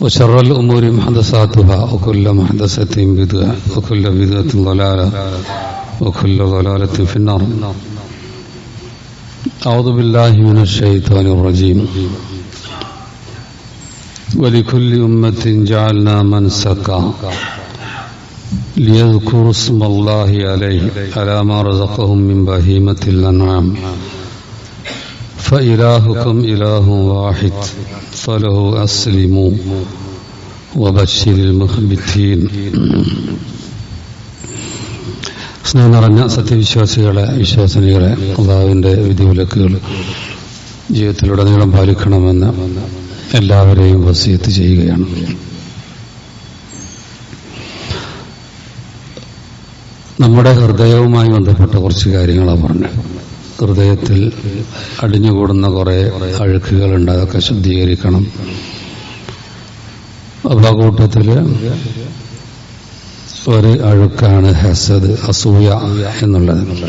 وشر الأمور محدثاتها وكل محدثة بدعة وكل بدعة ضلالة وكل ضلالة في النار. أعوذ بالله من الشيطان الرجيم. ولكل أمة جعلنا منسكا ليذكروا اسم الله عليه على ما رزقهم من بهيمة الأنعام. فإلهكم إله واحد فله أسلموا وبشر المخبتين സ്നേഹം നിറഞ്ഞ സത്യവിശ്വാസികളെ വിശ്വാസനികളെ അള്ളാഹുവിൻ്റെ വിധിവിലക്കുകൾ ജീവിതത്തിലുടനീളം പാലിക്കണമെന്ന് എല്ലാവരെയും വസീത്ത് ചെയ്യുകയാണ് നമ്മുടെ ഹൃദയവുമായി ബന്ധപ്പെട്ട കുറച്ച് കാര്യങ്ങളാണ് പറഞ്ഞത് ഹൃദയത്തിൽ അടിഞ്ഞുകൂടുന്ന കുറേ അഴുക്കുകളുണ്ട്. അതൊക്കെ ശുദ്ധീകരിക്കണം. അപ്പോൾ കൂട്ടത്തിൽ ഒരു അഴുക്കാണ് ഹസദ് അസൂയ എന്നുള്ളത്.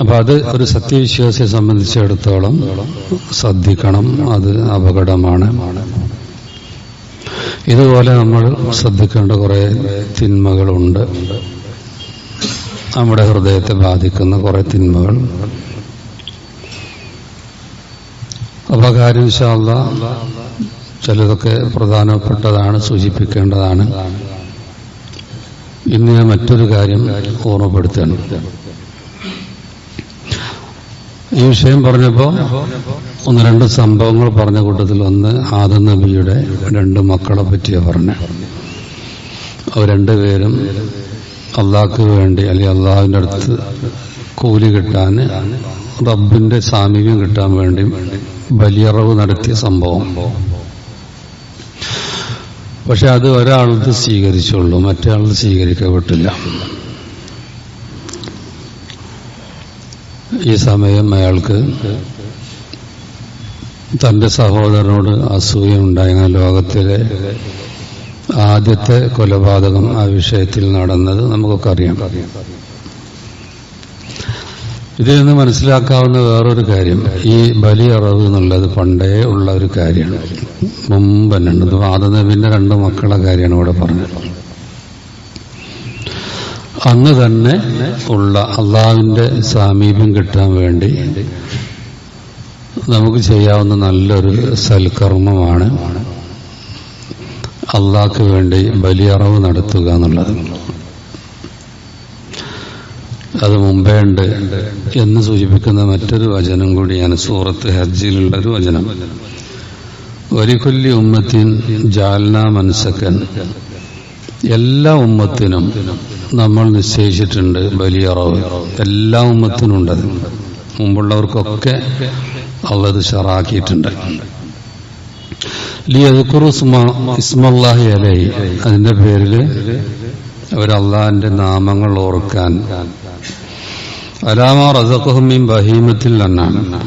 അപ്പൊ അത് ഒരു സത്യവിശ്വാസിയെ സംബന്ധിച്ചിടത്തോളം ശ്രദ്ധിക്കണം. അത് അപകടമാണ്. ഇതുപോലെ നമ്മൾ ശ്രദ്ധിക്കേണ്ട കുറെ തിന്മകളുണ്ട്. നമ്മുടെ ഹൃദയത്തെ ബാധിക്കുന്ന കുറെ തിന്മകൾ. അപ്പൊ കാര്യം ചിലതൊക്കെ പ്രധാനപ്പെട്ടതാണ് സൂചിപ്പിക്കേണ്ടതാണ്. ഇന്ന് ഞാൻ മറ്റൊരു കാര്യം ഓർമ്മപ്പെടുത്തുകയാണ്. ഈ വിഷയം പറഞ്ഞപ്പോൾ ഒന്ന് രണ്ട് സംഭവങ്ങൾ പറഞ്ഞ കൂട്ടത്തിൽ ഒന്ന് ആദം നബിയുടെ രണ്ട് മക്കളെ പറ്റിയ പറഞ്ഞ. അവർ രണ്ടുപേരും അള്ളാഹ്ക്ക് വേണ്ടി അല്ലെങ്കിൽ അള്ളാഹുവിന്റെ അടുത്ത് കൂലി കിട്ടാൻ റബ്ബിന്റെ സാമീപ്യം കിട്ടാൻ വേണ്ടി ബലിയറവ് നടത്തിയ സംഭവം. പക്ഷെ അത് ഒരാളത് സ്വീകരിച്ചുള്ളൂ മറ്റേ ആളത് സ്വീകരിക്കപ്പെട്ടില്ല. ഈ സമയം അയാൾക്ക് തന്റെ സഹോദരനോട് അസൂയ ഉണ്ടായിരുന്ന ലോകത്തിലെ ആദ്യത്തെ കൊലപാതകം ആ വിഷയത്തിൽ നടന്നത് നമുക്കൊക്കെ അറിയാം. ഇതിൽ നിന്ന് മനസ്സിലാക്കാവുന്ന വേറൊരു കാര്യം ഈ ബലിയറവ് എന്നുള്ളത് പണ്ടേ ഉള്ള ഒരു കാര്യമാണ്. മുമ്പ് തന്നെ ഉണ്ട് ആദനബിന്റെ രണ്ട് മക്കളെ കാര്യമാണ് ഇവിടെ പറഞ്ഞത്. അന്ന് തന്നെ ഉള്ള അള്ളാവിന്റെ സാമീപ്യം കിട്ടാൻ വേണ്ടി നമുക്ക് ചെയ്യാവുന്ന നല്ലൊരു സൽക്കർമ്മമാണ് അള്ളാഹ്ക്ക് വേണ്ടി ബലിയറവ് നടത്തുക എന്നുള്ളത്. അത് മുമ്പേ ഉണ്ട് എന്ന് സൂചിപ്പിക്കുന്ന മറ്റൊരു വചനം കൂടിയാണ് സൂറത്ത് ഹജ്ജിലുള്ള ഒരു വചനം. ഒരിക്കൊല്ലി ഉമ്മത്തിൻ ജാൽന മനസ്സക്കൻ എല്ലാ ഉമ്മത്തിനും നമ്മൾ നിശ്ചയിച്ചിട്ടുണ്ട് ബലിയറവ്. എല്ലാ ഉമ്മത്തിനും ഉണ്ടത് മുമ്പുള്ളവർക്കൊക്കെ അവത് ഷറാക്കിയിട്ടുണ്ട്. അതിന്റെ പേരിൽ അള്ളാഹിന്റെ നാമങ്ങൾ ഓർക്കാൻ. അലാമ റസഖുഹുമീൻ ബഹീമത്തിൽ തന്നാണ്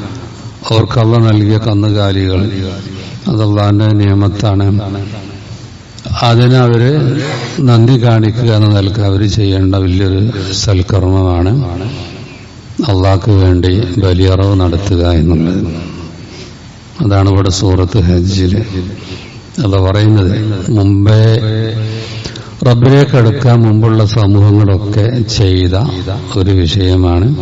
അവർക്ക് നൽകിയ കന്നുകാലികൾ. അത് അള്ളാഹിന്റെ നിയമത്താണ്. അതിന് അവർ നന്ദി കാണിക്കുക എന്ന നിലയ്ക്ക് അവർ ചെയ്യേണ്ട വലിയൊരു സൽക്കർമ്മമാണ്. അള്ളാഹ്ക്ക് വേണ്ടി ബലിയറവ് നടത്തുക എന്നുള്ളത്. അതാണ് ഇവിടെ സൂറത്ത് ഹജ്ജിൽ അത് പറയുന്നത്. മുമ്പേ റബ്ബിലേക്ക് അടുക്കാൻ മുമ്പുള്ള സമൂഹങ്ങളൊക്കെ ചെയ്ത ഒരു വിഷയമാണ്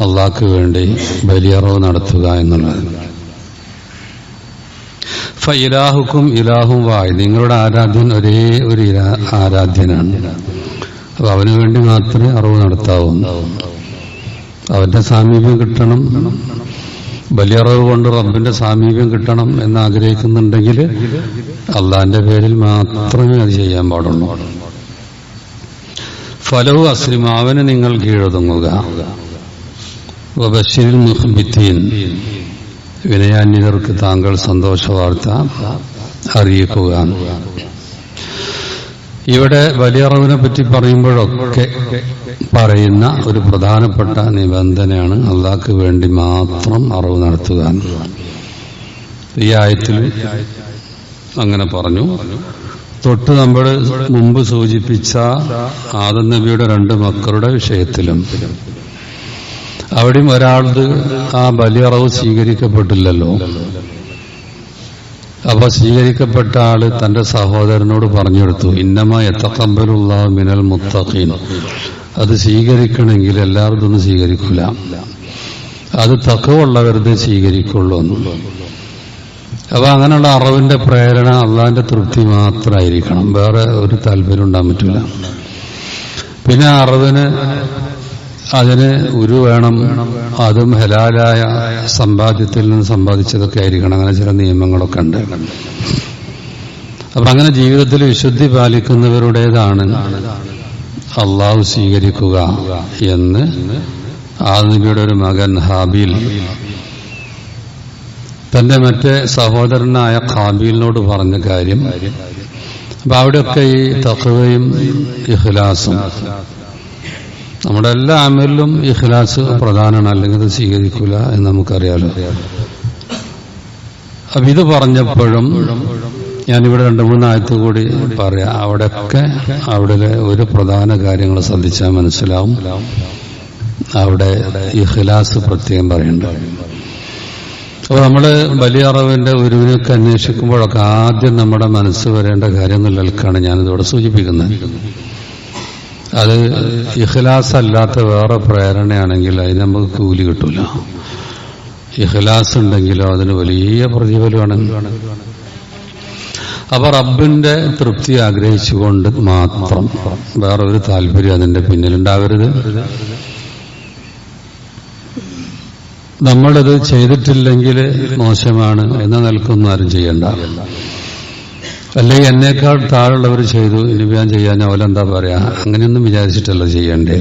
അള്ളാഹ്ക്ക് വേണ്ടി ബലിയറവ് നടത്തുക എന്നുള്ളത്. ഇലാഹുക്കും ഇലാഹും വായ്. നിങ്ങളുടെ ആരാധ്യൻ ഒരേ ഒരു ആരാധ്യനാണ്. അപ്പൊ അവന് വേണ്ടി മാത്രമേ അറിവ് നടത്താവൂ. അവന്റെ സാമീപ്യം കിട്ടണം. ബലിയറവ് കൊണ്ട് റബ്ബിന്റെ സാമീപ്യം കിട്ടണം എന്ന് ആഗ്രഹിക്കുന്നുണ്ടെങ്കിൽ അള്ളാന്റെ പേരിൽ മാത്രമേ അത് ചെയ്യാൻ പാടുള്ളൂ. ഫലവു അസ്ലിം അവന് നിങ്ങൾ കീഴൊതുങ്ങുക വിനയാന്വിതർക്ക് താങ്കൾ സന്തോഷ വാർത്ത അറിയിക്കുക. ഇവിടെ വലിയറവിനെ പറ്റി പറയുമ്പോഴൊക്കെ പറയുന്ന ഒരു പ്രധാനപ്പെട്ട നിബന്ധനയാണ് അള്ളാഹ്ക്ക് വേണ്ടി മാത്രം അറിവ് നടത്തുക. ഈ ആയത്തിൽ അങ്ങനെ പറഞ്ഞു. തൊട്ട് നമ്മൾ മുമ്പ് സൂചിപ്പിച്ച ആദം നബിയുടെ രണ്ട് മക്കളുടെ വിഷയത്തിലും അവിടെയും ഒരാളത് ആ ബലിയറവ് സ്വീകരിക്കപ്പെട്ടില്ലല്ലോ. അപ്പൊ സ്വീകരിക്കപ്പെട്ട ആൾ തന്റെ സഹോദരനോട് പറഞ്ഞു കൊടുത്തു ഇന്നമ എത്തക്കമ്പലുള്ള മിനൽ മുത്തഖീൻ. അത് സ്വീകരിക്കണമെങ്കിൽ എല്ലാവരും ഇതൊന്നും സ്വീകരിക്കില്ല അത് തക്കവുള്ളവരുടെ സ്വീകരിക്കുള്ളൂ അപ്പൊ അങ്ങനെയുള്ള അറിവിന്റെ പ്രേരണ അള്ളാന്റെ തൃപ്തി മാത്രമായിരിക്കണം. വേറെ ഒരു താല്പര്യം ഉണ്ടാകാൻ പറ്റില്ല പിന്നെ അറിവിന് അതിന് ഉരു വേണം. അതും ഹലാലായ സമ്പാദ്യത്തിൽ നിന്ന് സമ്പാദിച്ചതൊക്കെ ആയിരിക്കണം. അങ്ങനെ ചില നിയമങ്ങളൊക്കെ ഉണ്ട്. അപ്പൊ അങ്ങനെ ജീവിതത്തിൽ വിശുദ്ധി പാലിക്കുന്നവരുടേതാണ് അള്ളാഹു സ്വീകരിക്കുക എന്ന് ആദിബിയുടെ ഒരു മകൻ ഹാബീൽ തന്റെ മറ്റേ സഹോദരനായ ഖാബീലിനോട് പറഞ്ഞ കാര്യം. അപ്പൊ അവിടെയൊക്കെ ഈ തഖവയും ഇഖ്ലാസും നമ്മുടെ എല്ലാ അമലിലും ഇഖ്ലാസ് പ്രധാനമാണ്. അല്ലെങ്കിൽ അത് സ്വീകരിക്കില്ല എന്ന് നമുക്കറിയാലോ. അപ്പൊ ഇത് പറഞ്ഞപ്പോഴും ഞാനിവിടെ രണ്ട് മൂന്ന് ആയത്ത് കൂടി പറയാം. അവിടെയൊക്കെ അവിടെ ഒരു പ്രധാന കാര്യങ്ങൾ ശ്രദ്ധിച്ചാൽ മനസ്സിലാവും. അവിടെ ഇഖ്ലാസ് പ്രത്യേകം പറയുന്നുണ്ട്. അപ്പൊ നമ്മൾ വലിയ അറിവിന്റെ ഒരുവിനൊക്കെ അന്വേഷിക്കുമ്പോഴൊക്കെ ആദ്യം നമ്മുടെ മനസ്സ് വരേണ്ട കാര്യം നിലനിൽക്കാണ് ഞാനിതോടെ സൂചിപ്പിക്കുന്നത്. അത് ഇഖ്ലാസ് അല്ലാത്ത വേറെ പ്രേരണയാണെങ്കിൽ അതിന് നമുക്ക് കൂലി കിട്ടൂല. ഇഖ്ലാസ് ഉണ്ടെങ്കിലോ അതിന് വലിയ പ്രതിഫലമാണ്. അപ്പൊ റബ്ബിന്റെ തൃപ്തി ആഗ്രഹിച്ചുകൊണ്ട് മാത്രം വേറെ ഒരു താല്പര്യം അതിന്റെ പിന്നിലുണ്ടാവരുത് നമ്മളത് ചെയ്തിട്ടില്ലെങ്കിൽ മോശമാണ് എന്ന നിലക്കൊന്നും ആരും ചെയ്യണ്ട. അല്ലെങ്കിൽ എന്നേക്കാൾ താഴെയുള്ളവർ ചെയ്തു ഇനി ഞാൻ ചെയ്യാൻ അവലെന്താ പറയാ? അങ്ങനെയൊന്നും വിചാരിച്ചിട്ടല്ല ചെയ്യണ്ടേ.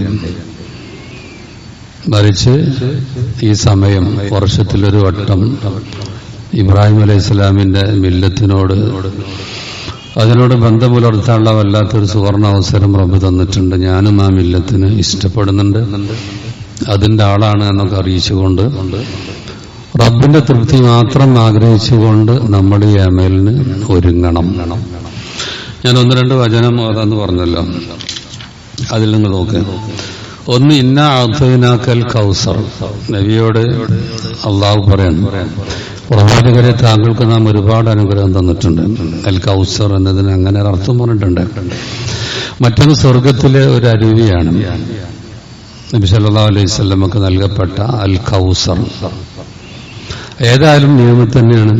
മറിച്ച് ഈ സമയം വർഷത്തിലൊരു വട്ടം ഇബ്രാഹിം അലൈഹി ഇസ്ലാമിന്റെ മില്ലത്തിനോട് അതിനോട് ബന്ധം പുലർത്താനുള്ള വല്ലാത്തൊരു സുവർണ അവസരം റബ്ബ് തന്നിട്ടുണ്ട്. ഞാനും ആ മില്ലത്തിന് ഇഷ്ടപ്പെടുന്നുണ്ട്. അതിന്റെ ആളാണ് എന്നൊക്കെ അറിയിച്ചുകൊണ്ട് റബ്ബിന്റെ തൃപ്തി മാത്രം ആഗ്രഹിച്ചുകൊണ്ട് നമ്മൾ ഈ അമലിന് ഒരുങ്ങണം. ഞാൻ ഒന്ന് രണ്ട് വചനം അതെന്ന് പറഞ്ഞല്ലോ. അതിൽ നിങ്ങൾ നോക്ക്. ഒന്ന് ഇന്ന അദ്വൈനാക്കൽ കൗസർ. നബിയോട് അള്ളാഹു പറയണം. പ്രവാചകരെ താങ്കൾക്ക് നാം ഒരുപാട് അനുഗ്രഹം തന്നിട്ടുണ്ട്. അൽ കൗസർ എന്നതിന് അങ്ങനെ അർത്ഥം പറഞ്ഞിട്ടുണ്ട്. മറ്റൊന്ന് സ്വർഗത്തിലെ ഒരു അരുവിയാണ്. നബി സല്ലല്ലാഹു അലൈഹി വസല്ലമക്ക് നൽകപ്പെട്ട അൽ കൗസർ. ഏതായാലും നിയമം തന്നെയാണ്.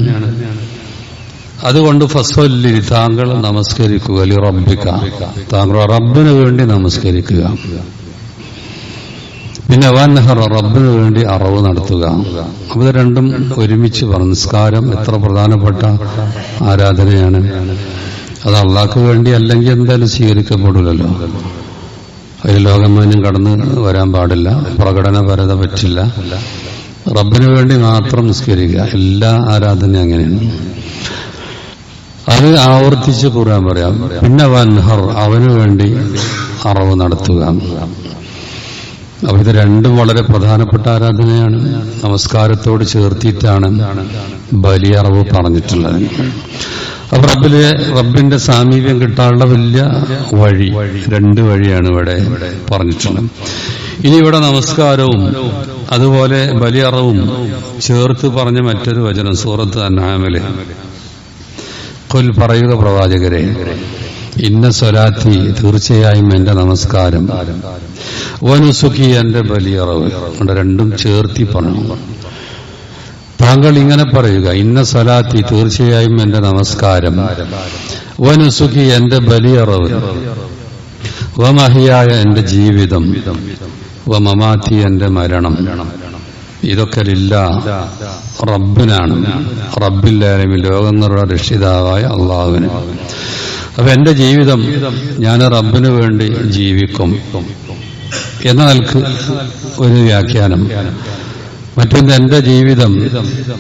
അതുകൊണ്ട് ഫസ്വല്ലി താങ്കൾ നമസ്കരിക്കുക അല്ലെ റബ്ബിക്ക താങ്കൾ റബ്ബിന് വേണ്ടി നമസ്കരിക്കുക. പിന്നെ വാന്നഹർ റബ്ബിന് വേണ്ടി അറവ് നടത്തുക. അപ്പൊ രണ്ടും ഒരുമിച്ച് പറഞ്ഞു എത്ര പ്രധാനപ്പെട്ട ആരാധനയാണ്. അത് അള്ളാഹ്ക്ക് വേണ്ടി അല്ലെങ്കിൽ എന്തായാലും സ്വീകരിക്കപ്പെടില്ലല്ലോ അതിൽ ലോകമാന്യം കടന്ന് വരാൻ പാടില്ല. പ്രകടനപരത പറ്റില്ല. റബ്ബിന് വേണ്ടി മാത്രം നിസ്കരിക്കുക. എല്ലാ ആരാധനയും അങ്ങനെയാണ്. അത് ആവർത്തിച്ച് ഖുർആൻ പറയാം. പിന്നെ വൻഹർ അവന് വേണ്ടി അറവ് നടത്തുക. അപ്പൊ ഇത് രണ്ടും വളരെ പ്രധാനപ്പെട്ട ആരാധനയാണ്. നമസ്കാരത്തോട് ചേർത്തിയിട്ടാണ് ബലിയറവ് പറഞ്ഞിട്ടുള്ളത്. അപ്പൊ റബ്ബിലെ റബ്ബിന്റെ സാമീപ്യം കിട്ടാനുള്ള വലിയ വഴി. രണ്ട് വഴിയാണ് ഇവിടെ പറഞ്ഞിട്ടുള്ളത്. ഇനി ഇവിടെ നമസ്കാരവും അതുപോലെ ബലിയറവും ചേർത്ത് പറഞ്ഞ മറ്റൊരു വചനം സൂറത്ത് അന്നാമൽ കൊൽ പറയുക പ്രവാചകരെ ഇന്ന സ്വലാത്തി തീർച്ചയായും എന്റെ നമസ്കാരം. വനുസുഖി എന്റെ ബലിയറവ്. അവിടെ രണ്ടും ചേർത്തി പറഞ്ഞു. താങ്കൾ ഇങ്ങനെ പറയുക ഇന്ന സ്വലാത്തി തീർച്ചയായും എന്റെ നമസ്കാരം. വനുസുഖി എന്റെ ബലിയറവ്. വമഹിയായ എന്റെ ജീവിതം. വമമാത്തി എന്റെ മരണം. ഇതൊക്കെ ഇല്ല റബ്ബിനാണ്. റബ്ബില്ലാലും ലോകങ്ങളുടെ രക്ഷിതാവായ അള്ളാഹുവിന്. അപ്പൊ എന്റെ ജീവിതം ഞാൻ റബ്ബിനു വേണ്ടി ജീവിക്കും എന്ന നിലയ്ക്ക് ഒരു വ്യാഖ്യാനം. മറ്റൊന്ന് എന്റെ ജീവിതം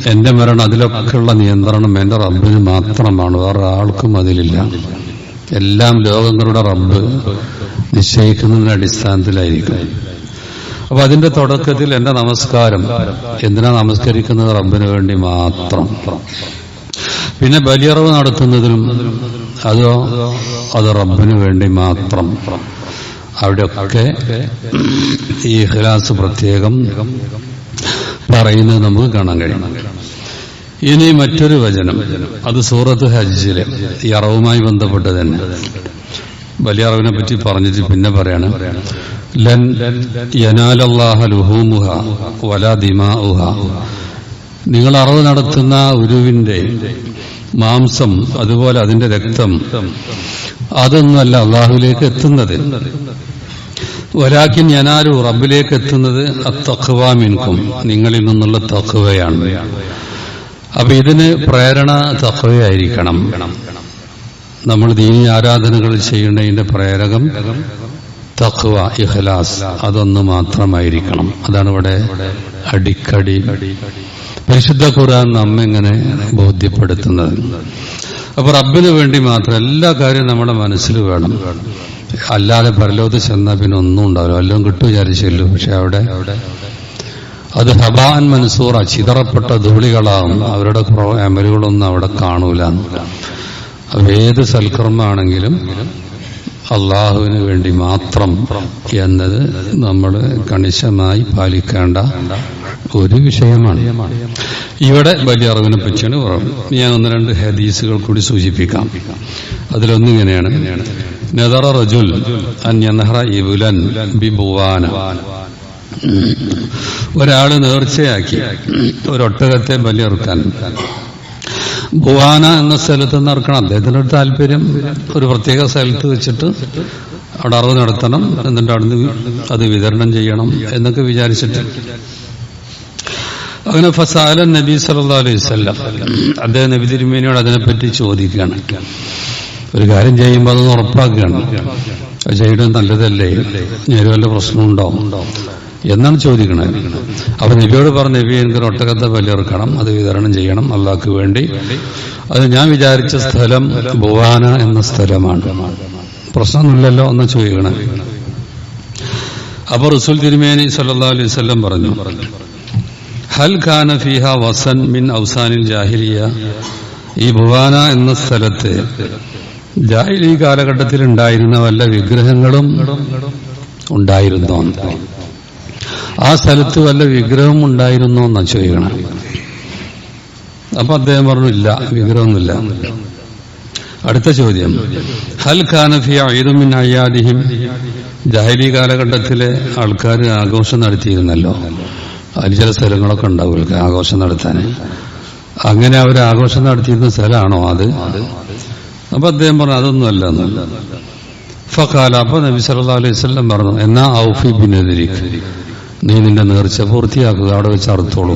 എന്റെ മരണം അതിലൊക്കെയുള്ള നിയന്ത്രണം എന്റെ റബ്ബിന് മാത്രമാണ്. വേറെ ആൾക്കും അതിലില്ല. എല്ലാം ലോകങ്ങളുടെ റബ്ബ് നിശ്ചയിക്കുന്നതിന്റെ അടിസ്ഥാനത്തിലായിരിക്കും. അപ്പൊ അതിന്റെ തുടക്കത്തിൽ എന്റെ നമസ്കാരം. എന്തിനാ നമസ്കരിക്കുന്നത് റബ്ബിന് വേണ്ടി മാത്രം? പിന്നെ ബലിയറവ് നടത്തുന്നതിനും അതോ അത് റബ്ബിന് വേണ്ടി മാത്രം? അവിടെയൊക്കെ ഈ ഹിലാസ് പ്രത്യേകം പറയുന്നത് നമുക്ക് കാണാൻ കഴിയും. ഇനി മറ്റൊരു വചനം. അത് സൂറത്ത് ഹജ്ജിലെ ഈ അറവുമായി ബന്ധപ്പെട്ട് തന്നെ വലിയ അറിവിനെ പറ്റി പറഞ്ഞിട്ട് പിന്നെ പറയാണ്. ലൻ യനാലല്ലാഹ ലുഹൂമുഹ വല ദിമാഉഹ. നിങ്ങൾ അറവ് നടത്തുന്ന ഉരുവിന്റെ മാംസം അതുപോലെ അതിന്റെ രക്തം അതൊന്നുമല്ല അള്ളാഹുലേക്ക് എത്തുന്നത്. ഒരാക്കിൻ യനാലു റബ്ബിലേക്ക് എത്തുന്നത് അത്തഖ്വാ മിൻകും നിങ്ങളിൽ നിന്നുള്ള തഖ്വയാണ്. അപ്പൊ ഇതിന് പ്രേരണ തഖ്വയായിരിക്കണം. നമ്മൾ ദീനി ആരാധനകൾ ചെയ്യുന്നതിന്റെ പ്രേരകം തഖ്വ ഇഖ്ലാസ് അതൊന്ന് മാത്രമായിരിക്കണം. അതാണ് ഇവിടെ അടിക്കടി. പരിശുദ്ധ ഖുർആൻ നമ്മെങ്ങനെ ബോധ്യപ്പെടുത്തുന്നത്? അപ്പൊ റബ്ബിന് വേണ്ടി മാത്രം എല്ലാ കാര്യവും നമ്മുടെ മനസ്സിൽ വേണം. അല്ലാതെ പരലോകത്ത് ചെന്നാൽ പിന്നെ ഒന്നും ഉണ്ടാവില്ല. എല്ലാം കിട്ടും വിചാരിച്ചല്ലോ. പക്ഷെ അവിടെ അത് ഹബാൻ മൻസൂറ ചിതറപ്പെട്ട ധൂളികളാവും. അവരുടെ അമലുകളൊന്നും അവിടെ കാണൂല. അപ്പൊ ഏത് സൽക്കർമ്മമാണെങ്കിലും അള്ളാഹുവിന് വേണ്ടി മാത്രം എന്നത് നമ്മൾ കണിശമായി പാലിക്കേണ്ട ഒരു വിഷയമാണ്. ഇവിടെ വലിയ അറിവിനെ പറ്റിയാണ് പറയുന്നത് ഞാൻ ഒന്ന് രണ്ട് ഹദീസുകൾ കൂടി സൂചിപ്പിക്കാം. അതിലൊന്നിങ്ങനെയാണ്. നെതറ റജുൽ ഇബുലൻ ബിബുവാന ഒരാൾ നേർച്ചയാക്കി. ഒരൊട്ടകത്തെ ബലിയെറുക്കാൻ. ബുവാന എന്ന സ്ഥലത്ത് നിന്ന് ഇറക്കണം. ഒരു താല്പര്യം. ഒരു പ്രത്യേക സ്ഥലത്ത് വെച്ചിട്ട് അവിടെ അറിവ് നടത്തണം. എന്നിട്ട് അവിടുന്ന് അത് വിതരണം ചെയ്യണം എന്നൊക്കെ വിചാരിച്ചിട്ട്. അങ്ങനെ ഫസാല നബി സല്ലാ അലൈഹി സ്വല്ലം അദ്ദേഹം നബി തിരുമേനിയോട് അതിനെപ്പറ്റി ചോദിക്കുകയാണ്. ഒരു കാര്യം ചെയ്യുമ്പോൾ അതൊന്ന് ഉറപ്പാക്കുകയാണ്. അത് നല്ലതല്ലേ? ഞാൻ വല്ല പ്രശ്നമുണ്ടോ? എന്നാണ് ചോദിക്കുന്നത് അപ്പൊ നബിയോട് പറഞ്ഞ നബി എനിക്ക് ഒട്ടകത്തെ ബലിയിറക്കണം അത് വിതരണം ചെയ്യണം അള്ളാഹ്ക്ക് വേണ്ടി. അത് ഞാൻ വിചാരിച്ച സ്ഥലം ഭുവാന എന്ന സ്ഥലമാണ്. പ്രശ്നമൊന്നുമില്ലല്ലോ എന്ന് ചോദിക്കണം അപ്പൊ റസൂൽ തിരുമേനി സല്ലാ അലൈഹി വസല്ലം പറഞ്ഞു ഹൽ ഖാന ഫിഹ വസൻ മിൻ ഔസാനിൽ ജാഹിലിയ. ഈ ഭുവാന എന്ന സ്ഥലത്ത് ജാഹിലി കാലഘട്ടത്തിൽ ഉണ്ടായിരുന്ന വല്ല വിഗ്രഹങ്ങളും ഉണ്ടായിരുന്നോ ആ സ്ഥലത്ത് വല്ല വിഗ്രഹം ഉണ്ടായിരുന്നോ എന്നാണ് ചോദിക്കണം. അപ്പൊ അദ്ദേഹം പറഞ്ഞു ഇല്ല വിഗ്രഹമൊന്നുമില്ല. അടുത്ത ചോദ്യം. ഹൽ ഖാനഫി ഐദുമിൻ അയ്യാദിഹിം? ജാഹിലി കാലഘട്ടത്തിലെ ആൾക്കാർ ആഘോഷം നടത്തിയിരുന്നല്ലോ. അതിൽ ചില സ്ഥലങ്ങളൊക്കെ ഉണ്ടാവും ആഘോഷം നടത്താൻ. അങ്ങനെ അവർ ആഘോഷം നടത്തിയിരുന്ന സ്ഥലമാണോ അത്? അപ്പൊ അദ്ദേഹം പറഞ്ഞു അതൊന്നുമല്ല ഫഖാല അപ്പൊ നബി സല്ലാ അലൈഹി സ്വല്ലം പറഞ്ഞു എന്നാ ഔഫി ബിനദിരിക് നീ നിന്റെ നേർച്ച പൂർത്തിയാക്കുക. അവിടെ വെച്ച് അർത്ഥോളൂ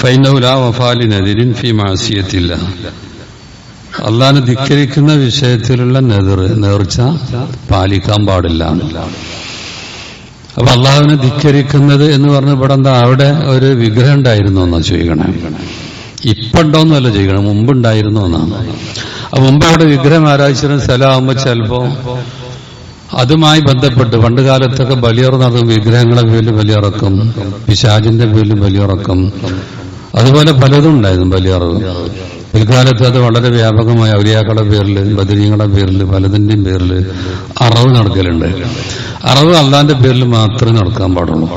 ഫൈനൗല വഫാലി നദിരിൻ ഫി മാസിയത്തില്ല. അള്ളാഹിനെ ധിക്കരിക്കുന്ന വിഷയത്തിലുള്ള നെതിർ നേർച്ച പാലിക്കാൻ പാടില്ല. അപ്പൊ അള്ളാഹുവിനെ ധിക്കരിക്കുന്നത് എന്ന് പറഞ്ഞ ഇവിടെ എന്താ അവിടെ ഒരു വിഗ്രഹം ഉണ്ടായിരുന്നു എന്നാ ചോദിക്കണേ. ഇപ്പുണ്ടോന്നല്ല ചോദിക്കണം മുമ്പുണ്ടായിരുന്നു എന്നാണ് അപ്പൊ മുമ്പ് അവിടെ വിഗ്രഹം ആരാധിച്ചിരുന്ന സ്ഥലമാകുമ്പോ ചിലപ്പോ അതുമായി ബന്ധപ്പെട്ട് പണ്ട് കാലത്തൊക്കെ ബലിയറന്ന് വിഗ്രഹങ്ങളെ പേരിൽ ബലിയറക്കും പിശാജിന്റെ പേരിൽ ബലിയറക്കും. അതുപോലെ പലതും ഉണ്ടായിരുന്നു ബലിയറവ് പിൽക്കാലത്ത് അത് വളരെ വ്യാപകമായി ഔലിയാക്കളുടെ പേരിൽ ബദരീങ്ങളുടെ പേരിൽ പലതിന്റെയും പേരിൽ അറവ് നടക്കലുണ്ട്. അറവ് അള്ളാന്റെ പേരിൽ മാത്രമേ നടക്കാൻ പാടുള്ളൂ.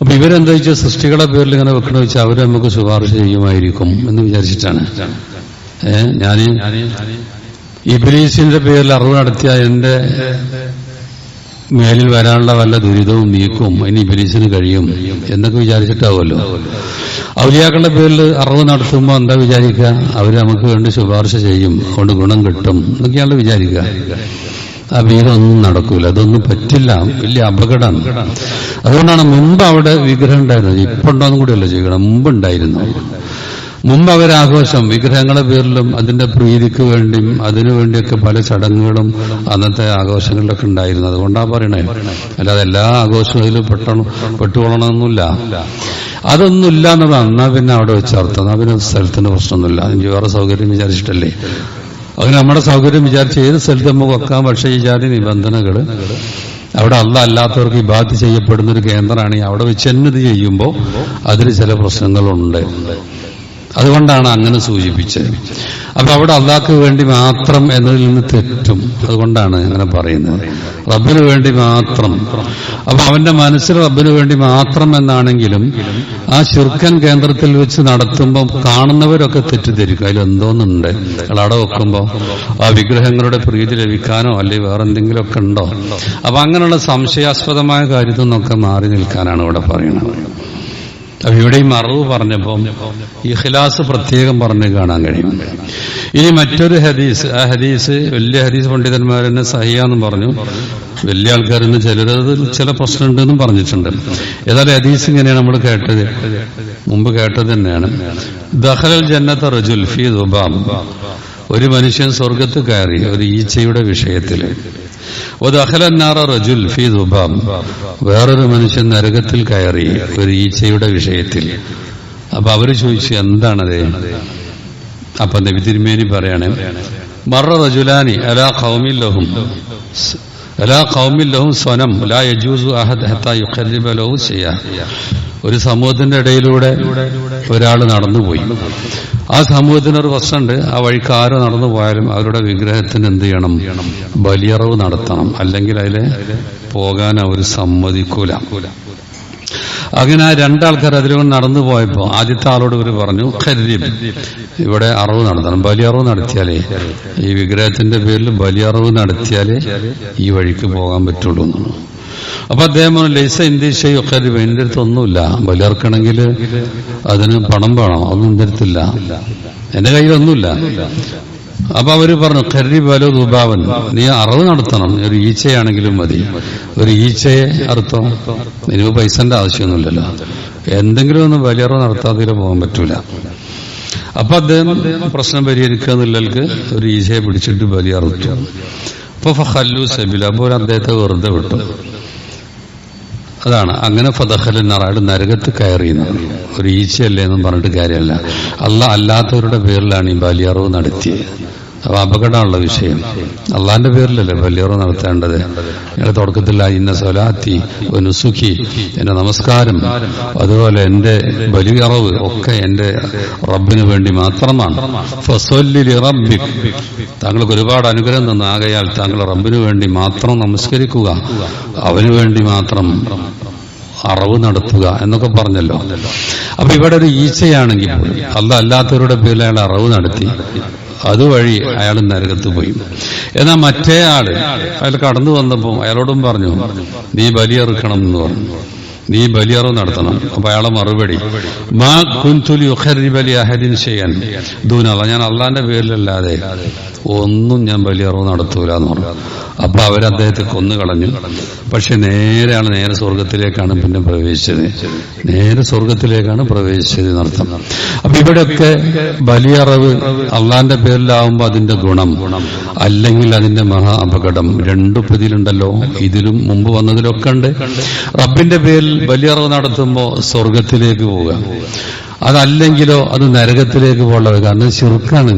അപ്പൊ ഇവരെന്താ വെച്ചാൽ സൃഷ്ടികളുടെ പേരിൽ ഇങ്ങനെ വെക്കണ വെച്ചാൽ അവർ നമുക്ക് ശുപാർശ ചെയ്യുമായിരിക്കും എന്ന് വിചാരിച്ചിട്ടാണ്. ഏഹ് ഞാൻ ഇബ്രീസിന്റെ പേരിൽ അറിവ് നടത്തിയ എന്റെ മേലിൽ വരാനുള്ള വല്ല ദുരിതവും നീക്കും ഇനി ബിലീസിന് കഴിയും എന്നൊക്കെ വിചാരിച്ചിട്ടാവുമല്ലോ. ഔലിയാക്കളുടെ പേരിൽ അറിവ് നടത്തുമ്പോൾ എന്താ വിചാരിക്കുക? അവർ നമുക്ക് വേണ്ടി ശുപാർശ ചെയ്യും അതുകൊണ്ട് ഗുണം കിട്ടും എന്നൊക്കെയാണല്ലോ വിചാരിക്കുക. ആ വീരൊന്നും നടക്കൂല അതൊന്നും പറ്റില്ല വലിയ അപകടമാണ്. അതുകൊണ്ടാണ് മുമ്പ് അവിടെ വിഗ്രഹം ഉണ്ടായിരുന്നത്. ഇപ്പൊ ഉണ്ടോന്നും കൂടിയല്ല ചെയ്യണം മുമ്പ് ഉണ്ടായിരുന്നു. മുമ്പ് അവരാഘോഷം വിഗ്രഹങ്ങളുടെ പേരിലും അതിന്റെ പ്രീതിക്ക് വേണ്ടിയും അതിനു വേണ്ടിയൊക്കെ പല ചടങ്ങുകളും അന്നത്തെ ആഘോഷങ്ങളിലൊക്കെ ഉണ്ടായിരുന്നു. അതുകൊണ്ടാ പറയണേ. അല്ലാതെ എല്ലാ ആഘോഷങ്ങളിലും പെട്ടണം പെട്ടുകൊള്ളണമെന്നില്ല. അതൊന്നുമില്ല എന്നതാണ് എന്നാ പിന്നെ അവിടെ വെച്ച് അർത്ഥം എന്നാ പിന്നെ സ്ഥലത്തിന്റെ പ്രശ്നമൊന്നുമില്ല. അതിന് വേറെ സൗകര്യം വിചാരിച്ചിട്ടല്ലേ? അങ്ങനെ നമ്മുടെ സൗകര്യം വിചാരിച്ച് ഏത് സ്ഥലത്ത് നമുക്ക് വെക്കാം? പക്ഷേ ഈ ജാതി നിബന്ധനകൾ അവിടെ അല്ല അല്ലാത്തവർക്ക് ബാധ്യ ചെയ്യപ്പെടുന്ന ഒരു കേന്ദ്രമാണ്. അവിടെ വെച്ച് തന്നെ ചെയ്യുമ്പോൾ അതിന് ചില പ്രശ്നങ്ങളുണ്ട്. അതുകൊണ്ടാണ് അങ്ങനെ സൂചിപ്പിച്ചത്. അപ്പൊ അവിടെ അള്ളാഹ്ക്ക് വേണ്ടി മാത്രം എന്നതിൽ നിന്ന് തെറ്റും. അതുകൊണ്ടാണ് അങ്ങനെ പറയുന്നത്. റബ്ബിന് വേണ്ടി മാത്രം. അപ്പൊ അവന്റെ മനസ്സിൽ റബ്ബിന് വേണ്ടി മാത്രം എന്നാണെങ്കിലും ആ ശുർക്കൻ കേന്ദ്രത്തിൽ വെച്ച് നടത്തുമ്പോൾ കാണുന്നവരൊക്കെ തെറ്റിദ്ധരിക്കും. അയാൾ അവിടെ വെക്കുമ്പോൾ ആ വിഗ്രഹങ്ങളുടെ പ്രീതി ലഭിക്കാനോ അല്ലെങ്കിൽ വേറെ എന്തെങ്കിലുമൊക്കെ ഉണ്ടോ? അപ്പൊ അങ്ങനെയുള്ള സംശയാസ്പദമായ കാര്യത്തിൽ നിന്നൊക്കെ മാറി നിൽക്കാനാണ് ഇവിടെ പറയുന്നത്. അപ്പൊ ഇവിടെയും അറിവ് പറഞ്ഞപ്പോൾ ഇഖ്ലാസ് പ്രത്യേകം പറഞ്ഞ് കാണാൻ കഴിയും. ഇനി മറ്റൊരു ഹദീസ് ആ ഹദീസ് വലിയ ഹദീസ് പണ്ഡിതന്മാർ തന്നെ സഹിയാന്നും പറഞ്ഞു. വലിയ ആൾക്കാരെന്ന് ചിലരത് ചില പ്രശ്നമുണ്ടെന്നും പറഞ്ഞിട്ടുണ്ട്. ഏതായാലും ഹദീസ് ഇങ്ങനെയാണ് നമ്മൾ കേട്ടത്. മുമ്പ് കേട്ടത് തന്നെയാണ്. ദഹലൽ ജന്നത്ത് റജുൽ ഫി ദുബാം. ഒരു മനുഷ്യൻ സ്വർഗത്ത് കയറി ഒരു ഈച്ചയുടെ വിഷയത്തിൽ. റജുൽ ഫി ദുബാം വേറൊരു മനുഷ്യൻ നരകത്തിൽ കയറി ഒരു ഈച്ചയുടെ വിഷയത്തിൽ. അപ്പൊ അവർ ചോദിച്ചു എന്താണത്? അപ്പൊ നബി തിരുമേനി പറയാണ് മറ റജുലാനി അലാ ഖൗമില്ലഹും അലാ ഖൗമില്ലഹും സ്വനം ലാ യജൂസു അഹദ് ഹത്താ യുഖർരിബ ലഹു ഒരു സമൂഹത്തിന്റെ ഇടയിലൂടെ ഒരാൾ നടന്നുപോയി. ആ സമൂഹത്തിന് ഒരു പ്രശ്നമുണ്ട്. ആ വഴിക്ക് ആരോ നടന്നു പോയാലും അവരുടെ വിഗ്രഹത്തിന് എന്ത് ചെയ്യണം? ബലിയറവ് നടത്തണം. അല്ലെങ്കിൽ അതിൽ പോകാൻ അവർ സമ്മതിക്കൂല. അങ്ങനെ ആ രണ്ടാൾക്കാർ അതിലൂടെ നടന്നു പോയപ്പോ ആദ്യത്തെ ആളോട് ഇവർ പറഞ്ഞു കരുതി ഇവിടെ അറിവ് നടത്തണം. ബലിയറവ് നടത്തിയാലേ ഈ വിഗ്രഹത്തിന്റെ പേരിൽ ബലിയറവ് നടത്തിയാലേ ഈ വഴിക്ക് പോകാൻ പറ്റുള്ളൂ. എന്നാണ് അപ്പൊ അദ്ദേഹം ലൈസ ഇന്ത്യശയോ ഖരീബ് എന്റെ അടുത്ത് ഒന്നുമില്ല. ബലിയർക്കണമെങ്കിൽ അതിന് പണം വേണം. അതൊന്നും എന്റെ അടുത്തില്ല. എന്റെ കയ്യിലൊന്നുമില്ല അപ്പൊ അവർ പറഞ്ഞു കരി ബലോ ദുബാവൻ. നീ അറവ് നടത്തണം. ഒരു ഈച്ചയാണെങ്കിലും മതി. ഒരു ഈച്ചയെ അർത്ഥം നിനക്ക് പൈസന്റെ ആവശ്യമൊന്നുമില്ലല്ലോ. എന്തെങ്കിലും ഒന്ന് ബലിയറവ് നടത്താതെ പോകാൻ പറ്റൂല. അപ്പൊ അദ്ദേഹം പ്രശ്നം പരിഹരിക്കുക എന്നുള്ളവർക്ക് ഒരു ഈച്ചയെ പിടിച്ചിട്ട് ബലിയറുത്തു. അപ്പൊ ഹല്ലു സബില. അപ്പോൾ അദ്ദേഹത്തെ വെറുതെ വിട്ടു. അതാണ്. അങ്ങനെ ഫതഹലിൽ അയാൾ നരകത്ത് കയറി ഒരു ഈച്ചയല്ലേ എന്നും പറഞ്ഞിട്ട് കാര്യമല്ല. അല്ല അല്ലാത്തവരുടെ പേരിലാണ് ഈ ബലിയറവ് നടത്തിയത്. അപ്പൊ അപകടമുള്ള വിഷയം. അള്ളാന്റെ പേരിലല്ലേ ബലിയറവ് നടത്തേണ്ടത്? ഞങ്ങളുടെ തുടക്കത്തില്ല ഇന്ന സ്വലാത്തി നുസുഖി എന്റെ നമസ്കാരം. അതുപോലെ എന്റെ ബലിയറവ് ഒക്കെ എന്റെ റബ്ബിന് വേണ്ടി മാത്രമാണ്. താങ്കൾക്ക് ഒരുപാട് അനുഗ്രഹം തന്നാകയാൽ താങ്കൾ റബ്ബിന് വേണ്ടി മാത്രം നമസ്കരിക്കുക. അവന് വേണ്ടി മാത്രം അറവ് നടത്തുക എന്നൊക്കെ പറഞ്ഞല്ലോ. അപ്പൊ ഇവിടെ ഒരു ഈച്ചയാണെങ്കിൽ അല്ല അല്ലാത്തവരുടെ പേരിൽ അയാൾ അറവ് നടത്തി അതുവഴി അയാൾ നരകത്ത് പോയി. എന്നാൽ മറ്റേ ആൾ അയാൾ കടന്നു വന്നപ്പോൾ അയാളോടും പറഞ്ഞു നീ ബലിയെറുക്കണം എന്ന് പറഞ്ഞു. നീ ബലിയറവ് നടത്തണം. അപ്പൊ അയാളെ മറുപടി മാ കുൻതുലി ബലി അഹദിൻ ചെയ്യാൻ ദൂനല്ല ഞാൻ അള്ളാന്റെ പേരിലല്ലാതെ ഒന്നും ഞാൻ ബലിയറവ് നടത്തൂല എന്ന് പറഞ്ഞു. അപ്പൊ അവരദ്ദേഹത്തെ കൊന്നു കളഞ്ഞു. പക്ഷെ നേരെയാണ് നേരെ സ്വർഗത്തിലേക്കാണ് പിന്നെ പ്രവേശിച്ചത്. നേരെ സ്വർഗത്തിലേക്കാണ് പ്രവേശിച്ചത് എന്നർത്ഥം. അപ്പൊ ഇവിടെയൊക്കെ ബലിയറവ് അള്ളാന്റെ പേരിലാവുമ്പോ അതിന്റെ ഗുണം. അല്ലെങ്കിൽ അതിന്റെ മഹാ അപകടം. രണ്ടു പ്രതിയിലുണ്ടല്ലോ. ഇതിലും മുമ്പ് വന്നതിലൊക്കെ ഉണ്ട്. റബ്ബിന്റെ പേരിൽ ബലിയറവ് നടത്തുമ്പോ സ്വർഗത്തിലേക്ക് പോവുക. അതല്ലെങ്കിലോ അത് നരകത്തിലേക്ക് പോകേണ്ടത് കാരണം ചുരുക്കാണ്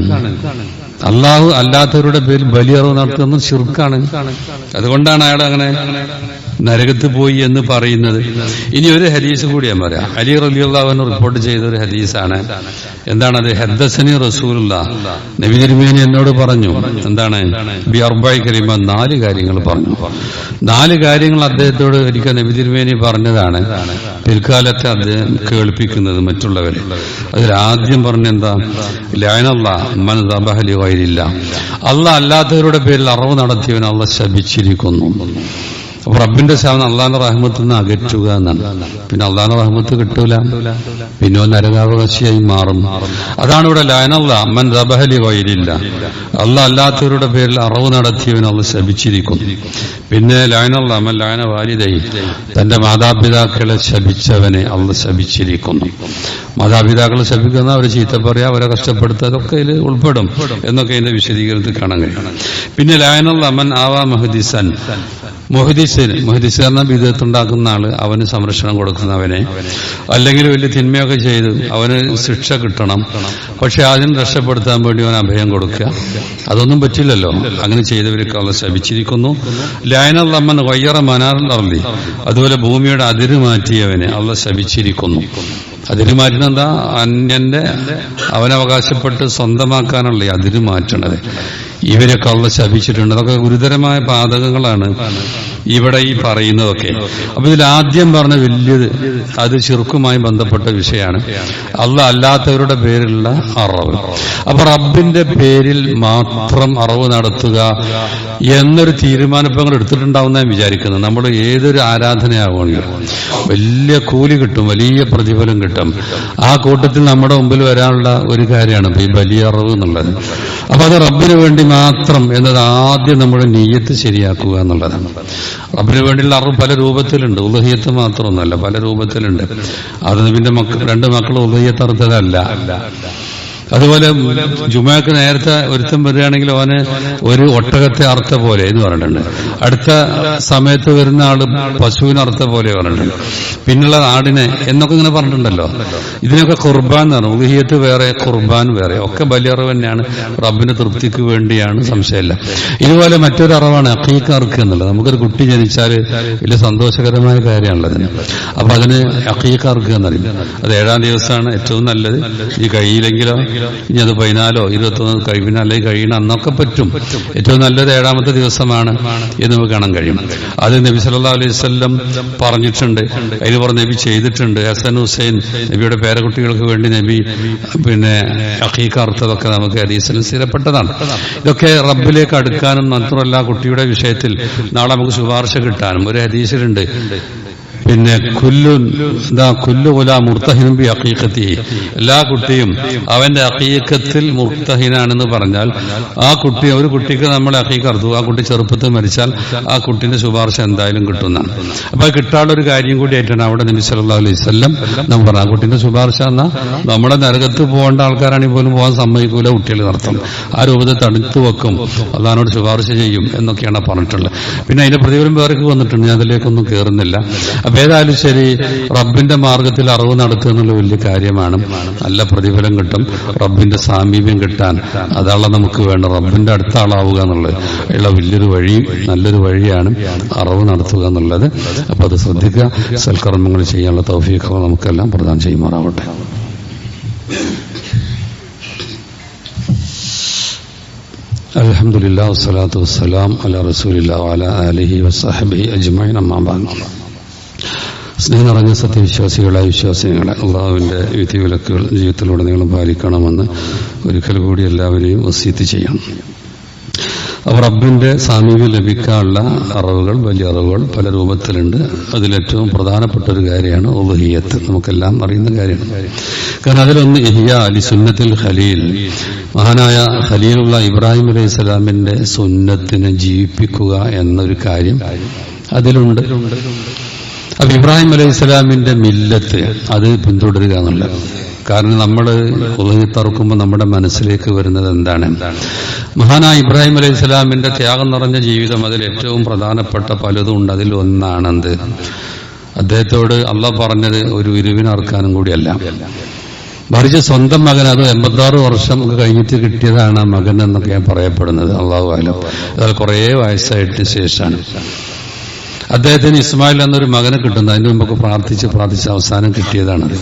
അള്ളാഹു അല്ലാത്തവരുടെ പേരിൽ ബലിയറവ് നടത്തുന്നത് ശുർക്കാണ്. അതുകൊണ്ടാണ് അയാൾ അങ്ങനെ നരകത്ത് പോയി എന്ന് പറയുന്നത്. ഇനി ഒരു ഹദീസ് കൂടി ഞാൻ പറയാം. അലി റലിയുള്ളവൻ റിപ്പോർട്ട് ചെയ്ത ഒരു ഹദീസാണ്. എന്താണ് അത് ഹദ്ദസനി റസൂലുള്ള. നബി തിരുമേനി എന്നോട് പറഞ്ഞു. എന്താണ്? ബി അർബായി കരീമ നാല് കാര്യങ്ങൾ പറഞ്ഞു. നാല് കാര്യങ്ങൾ അദ്ദേഹത്തോട് ഒരിക്കൽ നബി തിരുമേനി പറഞ്ഞതാണ്. പിൽക്കാലത്തെ അദ്ദേഹം കേൾപ്പിക്കുന്നത് മറ്റുള്ളവരെ. അതിൽ ആദ്യം പറഞ്ഞ എന്താ? ലായനല്ല മൻ ദബഹലി വൈരില്ല അല്ല അല്ലാത്തവരുടെ പേരിൽ അറവ് നടത്തിയവൻ അള്ള ശപിച്ചിരിക്കുന്നു. അപ്പൊ റബ്ബിന്റെ ശാപം അള്ളാന്റെ റഹ്മത്തിൽ നിന്ന് അകറ്റുക എന്നാണ്. പിന്നെ അള്ളാന്റെ റഹ്മത്ത് കിട്ടൂല. പിന്നെ നരകാവകാശിയായി മാറും. അതാണ് ഇവിടെ ലയനല്ല അമ്മൻ റബഹലി വൈലില്ല അല്ല അല്ലാത്തവരുടെ പേരിൽ അറവ് നടത്തിയവൻ അള്ള ശപിച്ചിരിക്കും. പിന്നെ ലയനല്ല അമ്മൻ ലയന വാലിതയിൽ തന്റെ മാതാപിതാക്കളെ ശപിച്ചവനെ അള്ള ശപിച്ചിരിക്കുന്നു. മാതാപിതാക്കളെ ശപിക്കുന്ന അവരെ ചീത്ത പറയാ അവരെ കഷ്ടപ്പെടുത്തുക അതൊക്കെ ഇതിൽ ഉൾപ്പെടും എന്നൊക്കെ ഇതിന്റെ വിശദീകരണത്തിൽ കാണാൻ കഴിയും. പിന്നെ ലയനല്ല അമ്മൻ ആവാ മഹദിസൻ. മൊഹദിസിന് മൊഹദീസ് എന്ന വിധത്തുണ്ടാക്കുന്ന ആൾ. അവന് സംരക്ഷണം കൊടുക്കുന്നവനെ അല്ലെങ്കിൽ വലിയ തിന്മയൊക്കെ ചെയ്ത് അവന് ശിക്ഷ കിട്ടണം. പക്ഷെ അതിന് രക്ഷപ്പെടുത്താൻ വേണ്ടി അവൻ അഭയം കൊടുക്കുക. അതൊന്നും പറ്റില്ലല്ലോ. അങ്ങനെ ചെയ്തവർക്ക് അവ ശപിച്ചിരിക്കുന്നു. അമ്മൻ വയ്യറ മനാറിലറലി അതുപോലെ ഭൂമിയുടെ അതിര് മാറ്റിയവനെ അവ ശപിച്ചിരിക്കുന്നു. അതിര് മാറ്റുന്നത് എന്താ അന്യന്റെ അവനവകാശപ്പെട്ട് സ്വന്തമാക്കാനുള്ള അതിര് മാറ്റണത്. ഇവരൊക്കെ അള്ള ശപിച്ചിട്ടുണ്ട് അതൊക്കെ ഗുരുതരമായ പാതകങ്ങളാണ് ഇവിടെ ഈ പറയുന്നതൊക്കെ. അപ്പൊ ഇതിൽ ആദ്യം പറഞ്ഞ വലിയത് അത് ചെറുക്കുമായി ബന്ധപ്പെട്ട വിഷയമാണ്. അള്ള അല്ലാത്തവരുടെ പേരിലുള്ള അറവ്. അപ്പൊ റബ്ബിന്റെ പേരിൽ മാത്രം അറവ് നടത്തുക എന്നൊരു തീരുമാനം ഇപ്പൊ എടുത്തിട്ടുണ്ടാവുന്ന വിചാരിക്കുന്നത് നമ്മൾ ഏതൊരു ആരാധനയാവുകയാണെങ്കിലും വലിയ കൂലി കിട്ടും വലിയ പ്രതിഫലം കിട്ടും. ആ കൂട്ടത്തിൽ നമ്മുടെ മുമ്പിൽ വരാനുള്ള ഒരു കാര്യമാണ് ഈ വലിയ അറവ് എന്നുള്ളത്. അപ്പൊ അത് റബ്ബിന് വേണ്ടി മാത്രം എന്നത് ആദ്യം നമ്മുടെ നീയത്ത് ശരിയാക്കുക എന്നുള്ളതാണ്. റബ്ബിന് വേണ്ടിയുള്ള അറിവ് പല രൂപത്തിലുണ്ട്. ഉലഹിയത്ത് മാത്രമൊന്നുമല്ല പല രൂപത്തിലുണ്ട്. അത് പിന്നെ മക്കൾ രണ്ട് മക്കൾ ഉലഹിയത്ത് അർത്ഥതല്ല അതുപോലെ ജുമാക്ക് നേരത്തെ ഒരുത്തം വരികയാണെങ്കിൽ അവന് ഒരു ഒട്ടകത്തെ അർത്ഥ പോലെ എന്ന് പറഞ്ഞിട്ടുണ്ട്. അടുത്ത സമയത്ത് വരുന്ന ആൾ പശുവിന് അർത്ഥ പോലെ പറഞ്ഞിട്ടുണ്ട്. പിന്നുള്ള ആടിനെ എന്നൊക്കെ ഇങ്ങനെ പറഞ്ഞിട്ടുണ്ടല്ലോ. ഇതിനൊക്കെ കുർബാൻ എന്ന് പറഞ്ഞു. വേറെ കുർബാൻ വേറെ. ഒക്കെ ബലിയറവ് തന്നെയാണ്. റബ്ബിന് തൃപ്തിക്ക് വേണ്ടിയാണ് സംശയമില്ല. ഇതുപോലെ മറ്റൊരു അറിവാണ് അക്കീക്ക് അറുക്കുക എന്നുള്ളത്. നമുക്കൊരു കുട്ടി ജനിച്ചാൽ വലിയ സന്തോഷകരമായ കാര്യമാണല്ലോ അതിന്. അപ്പൊ അതിന് അക്കീക്ക് അറുക്കുക എന്നറിയും. അത് ഏഴാം ദിവസമാണ് ഏറ്റവും നല്ലത്. ഈ കഴിയില്ലെങ്കിലോ ഇനി അത് പതിനാലോ ഇരുപത്തൊന്ന് കഴിവിന് അല്ലെങ്കിൽ കഴിയണം അന്നൊക്കെ പറ്റും. ഏറ്റവും നല്ലത് ഏഴാമത്തെ ദിവസമാണ് എന്ന് നമുക്ക് കാണാൻ കഴിയും. അത് നബി സല്ലാ അലൈഹി വല്ലം പറഞ്ഞിട്ടുണ്ട്. അതിന് പറഞ്ഞ നബി ചെയ്തിട്ടുണ്ട്. ഹസൻ ഹുസൈൻ നബിയുടെ പേരക്കുട്ടികൾക്ക് വേണ്ടി നബി പിന്നെ അഖീഖ അർത്ഥതൊക്കെ നമുക്ക് ഹദീസിൽ സ്ഥിരപ്പെട്ടതാണ്. ഇതൊക്കെ റബ്ബിലേക്ക് അടുക്കാനും മാത്രമല്ല കുട്ടിയുടെ വിഷയത്തിൽ നാളെ നമുക്ക് ശുപാർശ കിട്ടാനും ഒരു ഹദീസിലുണ്ട്. പിന്നെ കുല്ലു എന്താ കുല്ലു കുല മുർത്തഹിനും ബി അക്കീക്കത്തി എല്ലാ കുട്ടിയും അവന്റെ അക്കീക്കത്തിൽ മുർത്തഹിനാണെന്ന് പറഞ്ഞാൽ ആ കുട്ടി ഒരു കുട്ടിക്ക് നമ്മൾ അക്കീക്കർത്തു ആ കുട്ടി ചെറുപ്പത്തിൽ മരിച്ചാൽ ആ കുട്ടിന്റെ ശുപാർശ എന്തായാലും കിട്ടുന്നതാണ് അപ്പൊ കിട്ടാനുള്ള ഒരു കാര്യം കൂടി ആയിട്ടാണ് അവിടെ നബി സല്ലാ അലൈഹി സ്വല്ലം നമ്മൾ പറഞ്ഞു ആ കുട്ടിന്റെ ശുപാർശ എന്നാ നമ്മുടെ നരകത്ത് പോകേണ്ട ആൾക്കാരാണെങ്കിൽ പോലും പോകാൻ സമ്മതിക്കൂല കുട്ടികൾ നടത്തും. ആ രൂപത്തെ തടുത്തു വെക്കും. അതാനോട് ശുപാർശ ചെയ്യും എന്നൊക്കെയാണ് പറഞ്ഞിട്ടുള്ളത്. പിന്നെ അതിന്റെ പ്രതിഫലം വേറെ വന്നിട്ടുണ്ട്. ഞാൻ അതിലേക്കൊന്നും കയറുന്നില്ല അപ്പൊ ഏതായാലും ശരി റബ്ബിന്റെ മാർഗത്തിൽ അറിവ് നടത്തുക എന്നുള്ള വലിയ കാര്യമാണ്. നല്ല പ്രതിഫലം കിട്ടും. റബ്ബിന്റെ സാമീപ്യം കിട്ടാൻ അതാണ് നമുക്ക് വേണ്ട റബ്ബിന്റെ അടുത്ത ആളാവുക എന്നുള്ളത് ഉള്ള വലിയൊരു വഴി നല്ലൊരു വഴിയാണ് അറിവ് നടത്തുക എന്നുള്ളത്. അപ്പൊ അത് ശ്രദ്ധിക്കുക. സൽക്കർമ്മങ്ങൾ ചെയ്യാനുള്ള തൗഫീഖ് നമുക്കെല്ലാം പ്രദാനം ചെയ്യുമാറാവട്ടെ. അലഹമുല്ലാ വസ്സലാത്തു വസ്സലാം അല റസൂലില്ല അല അലഹി വസ്സാഹബി അജ്മൈൻ അമ്മാബാൻ സ്നേഹം നിറഞ്ഞ സത്യവിശ്വാസികളായ വിശ്വാസികളെ അള്ളാഹുവിന്റെ വിധിവിലക്കുകൾ ജീവിതത്തിലുടനീളം പാലിക്കണമെന്ന് ഒരിക്കൽ കൂടി എല്ലാവരെയും വസീത്ത് ചെയ്യണം. അപ്പോൾ റബ്ബിന്റെ സാമീപ്യം ലഭിക്കാനുള്ള അറിവുകൾ വലിയ അറിവുകൾ പല രൂപത്തിലുണ്ട്. അതിലേറ്റവും പ്രധാനപ്പെട്ട ഒരു കാര്യമാണ് ഉപഹിയത്ത് നമുക്കെല്ലാം അറിയുന്ന കാര്യമാണ്. കാരണം അതിലൊന്ന് ഇഹിയ അലി സുന്നത്തിൽ ഖലീൽ. മഹാനായ ഖലീലുള്ള ഇബ്രാഹിം അലൈഹി സ്വലാമിന്റെ സുന്നത്തിനെ ജീവിപ്പിക്കുക എന്നൊരു കാര്യം അതിലുണ്ട്. അപ്പൊ ഇബ്രാഹിം അലൈഹി സ്വലാമിന്റെ മില്ലത്ത് അത് പിന്തുടരുക എന്നുള്ളത്. കാരണം നമ്മൾ ഉലഹിത്തറക്കുമ്പോൾ നമ്മുടെ മനസ്സിലേക്ക് വരുന്നത് എന്താണ്? മഹാനായ ഇബ്രാഹിം അലൈഹി സ്വലാമിന്റെ ത്യാഗം നിറഞ്ഞ ജീവിതം അതിൽ ഏറ്റവും പ്രധാനപ്പെട്ട പലതും ഉണ്ട്. അതിൽ ഒന്നാണെന്ത്? അദ്ദേഹത്തോട് അള്ള പറഞ്ഞത് ഒരു ഇരുവിനറക്കാനും കൂടിയല്ല. മറിച്ച് സ്വന്തം മകൻ അത് എൺപത്താറ് വർഷം കഴിഞ്ഞിട്ട് കിട്ടിയതാണ് ആ മകൻ എന്നൊക്കെ ഞാൻ പറയപ്പെടുന്നത്. അള്ളാഹു ആലം അത് കുറേ വയസ്സായിട്ട് ശേഷമാണ്. അദ്ദേഹത്തിന് ഇസ്മായിൽ എന്നൊരു മകനെ കിട്ടുന്നു. അതിന് മുമ്പൊക്കെ പ്രാർത്ഥിച്ച് പ്രാർത്ഥിച്ച് അവസാനം കിട്ടിയതാണ്.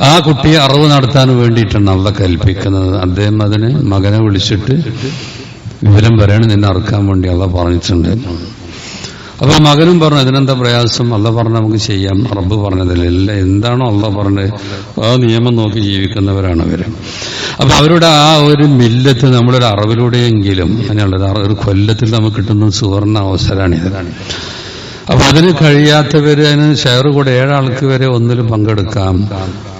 ആ കുട്ടിയെ അറിവ് നടത്താൻ വേണ്ടിയിട്ടാണ് അള്ള കൽപ്പിക്കുന്നത്. അദ്ദേഹം അതിന് മകനെ വിളിച്ചിട്ട് വിവരം പറയണം. നിന്നെ അറുക്കാൻ വേണ്ടി അള്ള പറഞ്ഞിട്ടുണ്ട്. അപ്പൊ മകനും പറഞ്ഞു അതിനെന്താ പ്രയാസം? അല്ല പറഞ്ഞ നമുക്ക് ചെയ്യാം. റബ്ബ് പറഞ്ഞതിലല്ല എന്താണോ അല്ല പറഞ്ഞത്? ആ നിയമം നോക്കി ജീവിക്കുന്നവരാണ് അവർ. അപ്പൊ അവരുടെ ആ ഒരു മില്ലത്ത് നമ്മളൊരു അറിവിലൂടെയെങ്കിലും അങ്ങനെയുള്ളത് ഒരു കൊല്ലത്തിൽ നമുക്ക് കിട്ടുന്ന സുവർണ അവസരമാണ് ഇത് അപ്പൊ അതിന് കഴിയാത്തവര് അതിന് ഷെയർ കൂടെ ഏഴാൾക്ക് വരെ ഒന്നിലും പങ്കെടുക്കാം.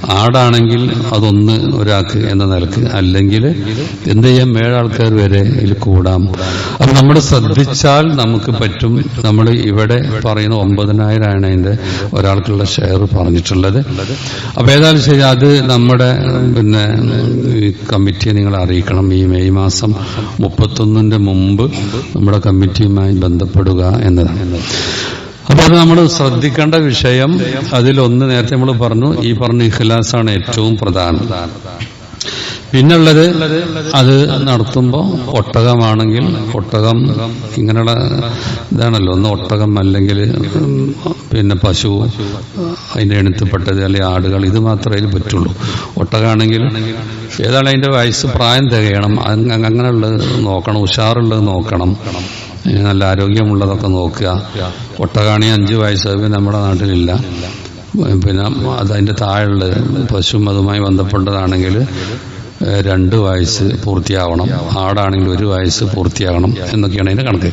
ആടാണെങ്കിൽ അതൊന്ന് ഒരാൾക്ക് എന്ന നിലയ്ക്ക്. അല്ലെങ്കിൽ എന്ത് ചെയ്യാം? ഏഴാൾക്കാർ വരെ ഇതിൽ കൂടാം. അപ്പൊ നമ്മൾ ശ്രദ്ധിച്ചാൽ നമുക്ക് പറ്റും. നമ്മൾ ഇവിടെ പറയുന്ന ഒമ്പതിനായിരമാണ് അതിന്റെ ഒരാൾക്കുള്ള ഷെയർ പറഞ്ഞിട്ടുള്ളത്. അപ്പൊ ഏതായാലും ശരി അത് നമ്മുടെ പിന്നെ കമ്മിറ്റിയെ നിങ്ങൾ അറിയിക്കണം. ഈ മെയ് മാസം മുപ്പത്തൊന്നിന്റെ മുമ്പ് നമ്മുടെ കമ്മിറ്റിയുമായി ബന്ധപ്പെടുക എന്നതാണ്. അപ്പൊ നമ്മൾ ശ്രദ്ധിക്കേണ്ട വിഷയം. അതിലൊന്ന് നേരത്തെ നമ്മൾ പറഞ്ഞു ഈ പറഞ്ഞ ഇഖ്ലാസാണ് ഏറ്റവും പ്രധാനം. പിന്നുള്ളത് അത് നടത്തുമ്പോൾ ഒട്ടകമാണെങ്കിൽ ഒട്ടകം ഇങ്ങനെയുള്ള ഇതാണല്ലോ ഒന്ന് ഒട്ടകം അല്ലെങ്കിൽ പിന്നെ പശു അതിന്റെ എണുത്തപ്പെട്ടത് അല്ലെങ്കിൽ ആടുകൾ ഇത് മാത്രമേ അതിൽ പറ്റുള്ളൂ. ഒട്ടകമാണെങ്കിൽ ഏതാണ് അതിന്റെ വയസ്സ് പ്രായം തികയണം അങ്ങ- അങ്ങനെയുള്ളത് നോക്കണം ഉഷാറുള്ളത് നോക്കണം. നല്ല ആരോഗ്യമുള്ളതൊക്കെ നോക്കുക. ഒട്ടകാണി അഞ്ച് വയസ്സ് നമ്മുടെ നാട്ടിലില്ല. പിന്നെ അതതിന്റെ അതിന്റെ താഴെയുള്ള പശുവും അതുമായി ബന്ധപ്പെട്ടതാണെങ്കിൽ രണ്ട് വയസ്സ് പൂർത്തിയാവണം. ആടാണെങ്കിൽ ഒരു വയസ്സ് പൂർത്തിയാവണം എന്നൊക്കെയാണ് അതിന്റെ കണക്ക്.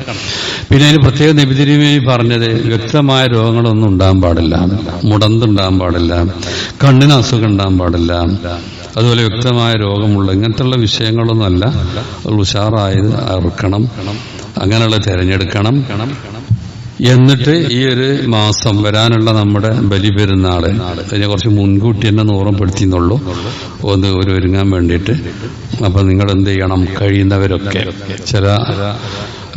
പിന്നെ അതിന് പ്രത്യേക നിബിതിരിമേ പറഞ്ഞത് വ്യക്തമായ രോഗങ്ങളൊന്നും ഉണ്ടാകാൻ പാടില്ല. മുടന്തുണ്ടാകാൻ പാടില്ല. കണ്ണിന് അസുഖം ഉണ്ടാകാൻ പാടില്ല. അതുപോലെ വ്യക്തമായ രോഗമുള്ള ഇങ്ങനത്തെയുള്ള വിഷയങ്ങളൊന്നുമല്ല. ഉഷാറായത് അറുക്കണം. അങ്ങനെയുള്ള തിരഞ്ഞെടുക്കണം. എന്നിട്ട് ഈ ഒരു മാസം വരാനുള്ള നമ്മുടെ ബലി പെരുന്നാൾ അതിനെ കുറച്ച് മുൻകൂട്ടി തന്നെ ഓർമ്മപ്പെടുത്തിയെന്നുള്ളൂ. ഒന്ന് ഒരു ഒരുങ്ങാൻ വേണ്ടിയിട്ട്. അപ്പൊ നിങ്ങൾ എന്ത് ചെയ്യണം? കഴിയുന്നവരൊക്കെ. ചില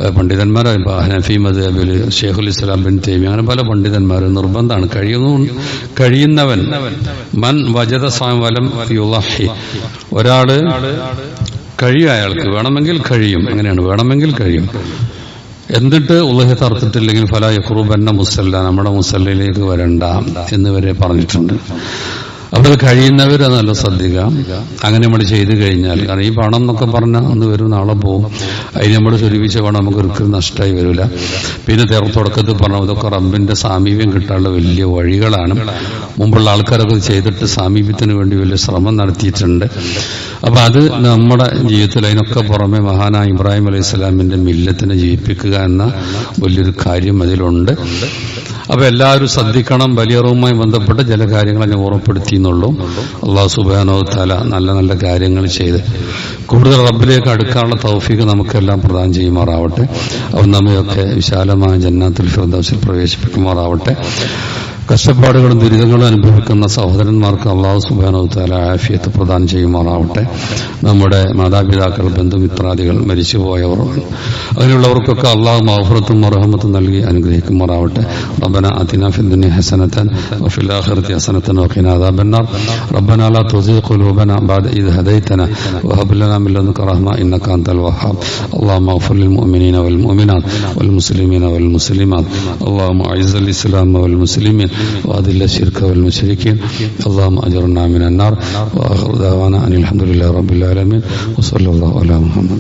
ഏഹ്, ഹനഫി മദ് ഹനഫി മദ്ഹബിൽ ഷെയ്ഖുൽ ഇസ്ലാം ബിൻ തേമി അങ്ങനെ പല പണ്ഡിതന്മാരും നിർബന്ധമാണ്. കഴിയുന്നു കഴിയുന്നവൻ മൻ വജത സാംവലം ഒരാൾ കഴിയും അയാൾക്ക് വേണമെങ്കിൽ കഴിയും. അങ്ങനെയാണ്. വേണമെങ്കിൽ കഴിയും. എന്നിട്ട് ഉള്ളഹി തറുത്തിട്ടില്ലെങ്കിൽ ഫല യഖ്റൂബന്ന മുസല്ല നമ്മുടെ മുസല്ലയിലേക്ക് വരണ്ട എന്ന് വരെ പറഞ്ഞിട്ടുണ്ട്. അപ്പോൾ അത് കഴിയുന്നവർ അത് നല്ല ശ്രദ്ധിക്കാം അങ്ങനെ നമ്മൾ ചെയ്തു കഴിഞ്ഞാൽ കാരണം ഈ പണം എന്നൊക്കെ പറഞ്ഞാൽ അന്ന് വരും നാളെ പോകും അതിന് നമ്മൾ സ്വരൂപിച്ച പണം നമുക്ക് ഒരിക്കലും നഷ്ടമായി വരില്ല പിന്നെ തേർ തുടക്കത്തിൽ പറഞ്ഞു ഇതൊക്കെ റബ്ബിന്റെ സാമീപ്യം കിട്ടാനുള്ള വലിയ വഴികളാണ്. മുമ്പുള്ള ആൾക്കാരൊക്കെ ചെയ്തിട്ട് സാമീപ്യത്തിന് വേണ്ടി വലിയ ശ്രമം നടത്തിയിട്ടുണ്ട്. അപ്പൊ അത് നമ്മുടെ ജീവിതത്തിൽ അതിനൊക്കെ പുറമെ മഹാനായ ഇബ്രാഹിം അലൈഹി സ്വലാമിന്റെ മില്ലത്തിനെ ജീവിപ്പിക്കുക എന്ന വലിയൊരു കാര്യം അതിലുണ്ട്. അപ്പൊ എല്ലാവരും ശ്രദ്ധിക്കണം. ബലിയറവുമായി ബന്ധപ്പെട്ട് ചില കാര്യങ്ങൾ ഞാൻ ഓർമ്മപ്പെടുത്തിയെന്നുള്ളൂ അള്ളാഹു സുബാനോ തല നല്ല നല്ല കാര്യങ്ങൾ ചെയ്ത് കൂടുതൽ റബ്ബിലേക്ക് അടുക്കാനുള്ള തൗഫീഖ് നമുക്കെല്ലാം പ്രദാനം ചെയ്യുമാറാവട്ടെ. അവൻ നമ്മയൊക്കെ വിശാലമായ ജന്നാത്തിൽ ഫിറദൗസിൽ പ്രവേശിപ്പിക്കുമാറാവട്ടെ. കഷ്ടപ്പാടുകളും ദുരിതങ്ങളും അനുഭവിക്കുന്ന സഹോദരന്മാർക്ക് അള്ളാഹു സുബാനോ താല ആഫിയത്ത് പ്രദാനം ചെയ്യുമാറാവട്ടെ നമ്മുടെ മാതാപിതാക്കൾ ബന്ധുമിത്രാദികൾ മരിച്ചുപോയവർ അങ്ങനെയുള്ളവർക്കൊക്കെ അള്ളാഹു മഹഫറത്തും മറഹമത്തും നൽകി അനുഗ്രഹിക്കുമാറാവട്ടെ റബ്ബന അതിന ഫി الدنيا حسنة وفي الآخرة حسنة وقنا عذاب النار ربنا لا تزغ قلوبنا بعد إذ هديتنا وهب لنا من لدنك رحمة إنك أنت الوهاب اللهم اغفر للمؤمنين والمؤمنات والمسلمين والمسلمات اللهم أعز الإسلام والمسلمين وأذل الشرك والمشركين. اللهم أجرنا من النار. وآخر دعوانا أن الحمد لله رب العالمين. وصلى الله على محمد.